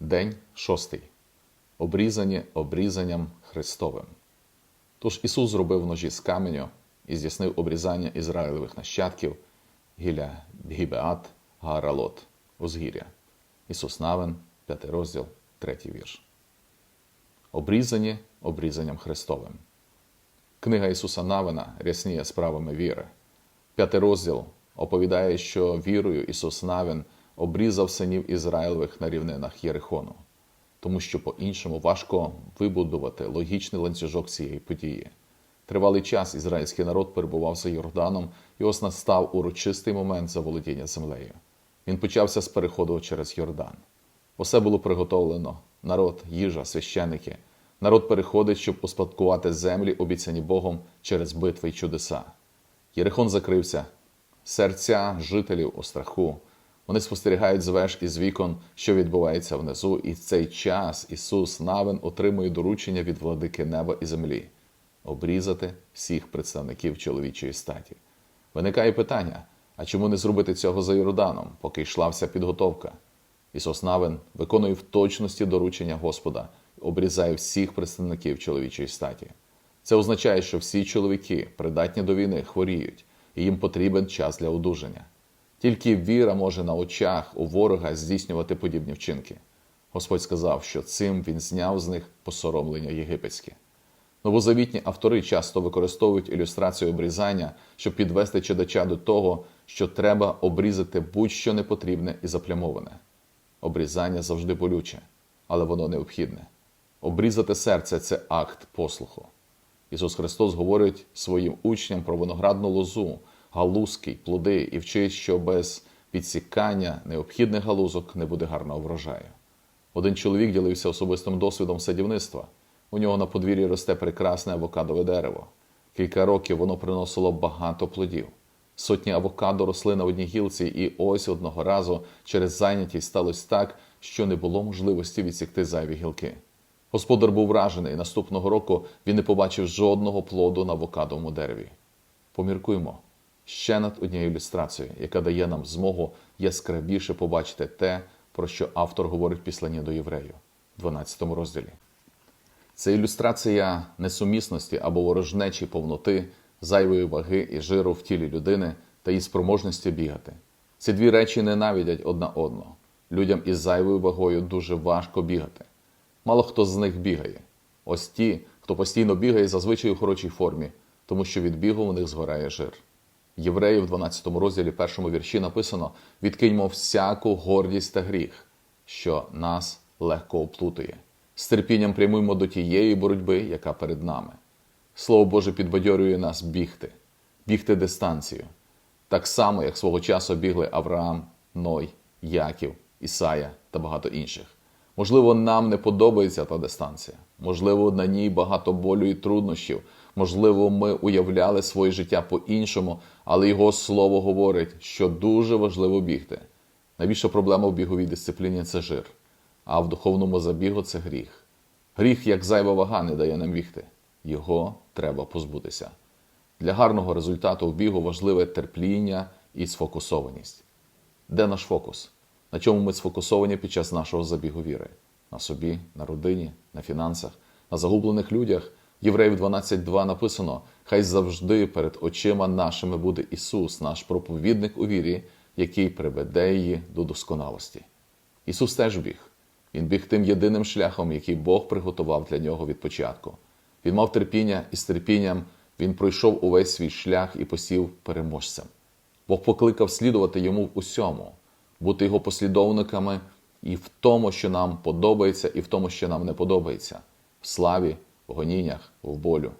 День шостий. Обрізані обрізанням Христовим. Тож Ісус зробив ножі з каменю і здійснив обрізання Ізраїлевих нащадків Гіля Гібеат Гааралот, Узгір'я. Ісус Навин, 5 розділ, 3 вірш. Обрізані обрізанням Христовим. Книга Ісуса Навина рясніє справами віри. П'ятий розділ оповідає, що вірою Ісус Навин обрізав синів Ізраїлевих на рівнинах Єрихону, тому що по-іншому важко вибудувати логічний ланцюжок цієї події. Тривалий час ізраїльський народ перебував за Йорданом, і ось настав урочистий момент заволодіння землею. Він почався з переходу через Йордан. Усе було приготовлено: народ, їжа, священики. Народ переходить, щоб успадкувати землі, обіцяні Богом через битви й чудеса. Єрихон закрився, серця жителів у страху. Вони спостерігають з веж з вікон, що відбувається внизу, і в цей час Ісус Навин отримує доручення від владики неба і землі обрізати всіх представників чоловічої статі. Виникає питання: а чому не зробити цього за Йорданом, поки йшла вся підготовка? Ісус Навин виконує в точності доручення Господа обрізає всіх представників чоловічої статі. Це означає, що всі чоловіки, придатні до війни, хворіють, і їм потрібен час для одужання. Тільки віра може на очах у ворога здійснювати подібні вчинки. Господь сказав, що цим він зняв з них посоромлення єгипетське. Новозавітні автори часто використовують ілюстрацію обрізання, щоб підвести читача до того, що треба обрізати будь-що непотрібне і заплямоване. Обрізання завжди болюче, але воно необхідне. Обрізати серце це акт послуху. Ісус Христос говорить своїм учням про виноградну лозу, галузки, плоди і вчить, що без підсікання необхідних галузок не буде гарного врожаю. Один чоловік ділився особистим досвідом садівництва. У нього на подвір'ї росте прекрасне авокадове дерево. Кілька років воно приносило багато плодів. Сотні авокадо росли на одній гілці, і ось одного разу через зайнятість сталося так, що не було можливості відсікти зайві гілки. Господар був вражений, і наступного року він не побачив жодного плоду на авокадовому дереві. Поміркуймо ще над однією ілюстрацією, яка дає нам змогу яскравіше побачити те, про що автор говорить в післанні до євреїв, 12 розділі. Це ілюстрація несумісності або ворожнечі повноти, зайвої ваги і жиру в тілі людини та її спроможності бігати. Ці дві речі ненавидять одна одну. Людям із зайвою вагою дуже важко бігати. Мало хто з них бігає. Ось ті, хто постійно бігає, зазвичай у хорошій формі, тому що від бігу у них згорає жир. Євреїв в 12 розділі першому вірші написано: відкиньмо всяку гордість та гріх, що нас легко оплутує. З терпінням прямуємо до тієї боротьби, яка перед нами. Слово Боже підбадьорює нас бігти, бігти дистанцію, так само, як свого часу бігли Авраам, Ной, Яків, Ісая та багато інших. Можливо, нам не подобається та дистанція, можливо, на ній багато болю і труднощів, можливо, ми уявляли своє життя по-іншому, але його слово говорить, що дуже важливо бігти. Найбільша проблема в біговій дисципліні це жир, а в духовному забігу це гріх. Гріх, як зайва вага, не дає нам бігти. Його треба позбутися. Для гарного результату в бігу важливе терпління і сфокусованість. Де наш фокус? На чому ми сфокусовані під час нашого забігу віри? На собі, на родині, на фінансах, на загублених людях. Євреїв 12.2 написано: Хай завжди перед очима нашими буде Ісус, наш проповідник у вірі, який приведе її до досконалості. Ісус теж біг. Він біг тим єдиним шляхом, який Бог приготував для нього від початку. Він мав терпіння і з терпінням він пройшов увесь свій шлях і посів переможцем. Бог покликав слідувати йому в усьому, бути його послідовниками і в тому, що нам подобається, і в тому, що нам не подобається, в славі, в гоніннях, в болю.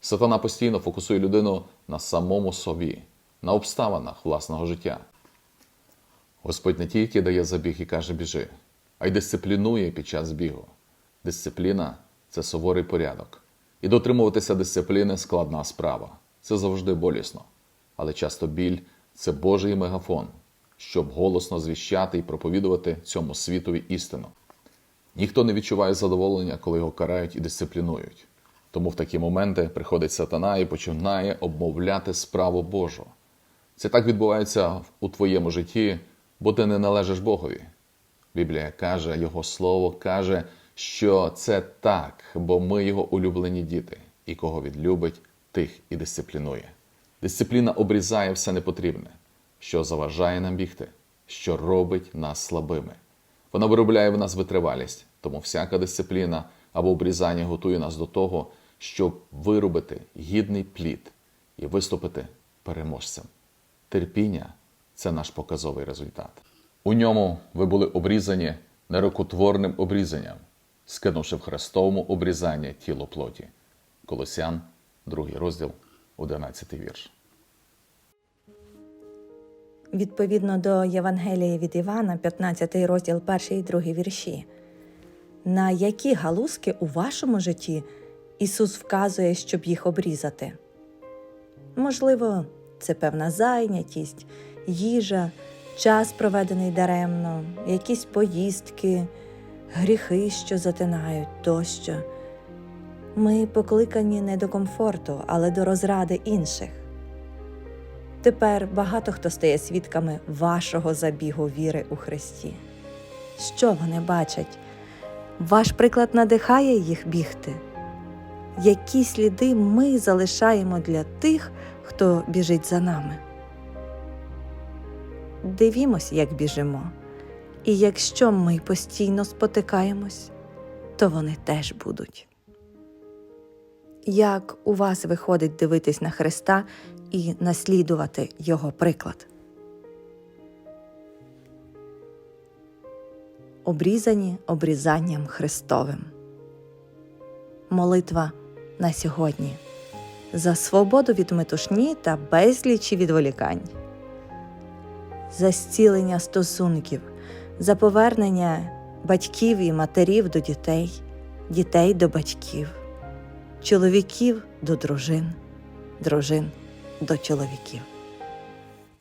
Сатана постійно фокусує людину на самому собі, на обставинах власного життя. Господь не тільки дає забіг і каже біжи, а й дисциплінує під час бігу. Дисципліна це суворий порядок. І дотримуватися дисципліни складна справа. Це завжди болісно. Але часто біль це Божий мегафон, щоб голосно звіщати і проповідувати цьому світові істину. Ніхто не відчуває задоволення, коли його карають і дисциплінують. Тому в такі моменти приходить сатана і починає обмовляти справу Божу. Це так відбувається у твоєму житті, бо ти не належиш Богові. Біблія каже, Його Слово каже, що це так, бо ми його улюблені діти, і кого відлюбить, тих і дисциплінує. Дисципліна обрізає все непотрібне, що заважає нам бігти, що робить нас слабими. Вона виробляє в нас витривалість, тому всяка дисципліна або обрізання готує нас до того, щоб виробити гідний плід і виступити переможцем. Терпіння це наш показовий результат. У ньому ви були обрізані нерокотворним обрізанням, скинувши в хрестовому обрізання тіло плоті. Колосян, 2 розділ, 11 вірш. Відповідно до Євангелія від Івана, 15 розділ, 1 і 2 вірші. На які галузки у вашому житті Ісус вказує, щоб їх обрізати? Можливо, це певна зайнятість, їжа, час проведений даремно, якісь поїздки, гріхи, що затинають тощо. Ми покликані не до комфорту, але до розради інших. Тепер багато хто стає свідками вашого забігу віри у Христі. Що вони бачать? Ваш приклад надихає їх бігти. Які сліди ми залишаємо для тих, хто біжить за нами? Дивімось, як біжимо. І якщо ми постійно спотикаємось, то вони теж будуть. Як у вас виходить дивитись на Христа і наслідувати Його приклад? Обрізані обрізанням Христовим. Молитва на сьогодні за свободу від метушні та безлічі відволікань, за зцілення стосунків, за повернення батьків і матерів до дітей, дітей до батьків чоловіків до дружин, дружин до чоловіків.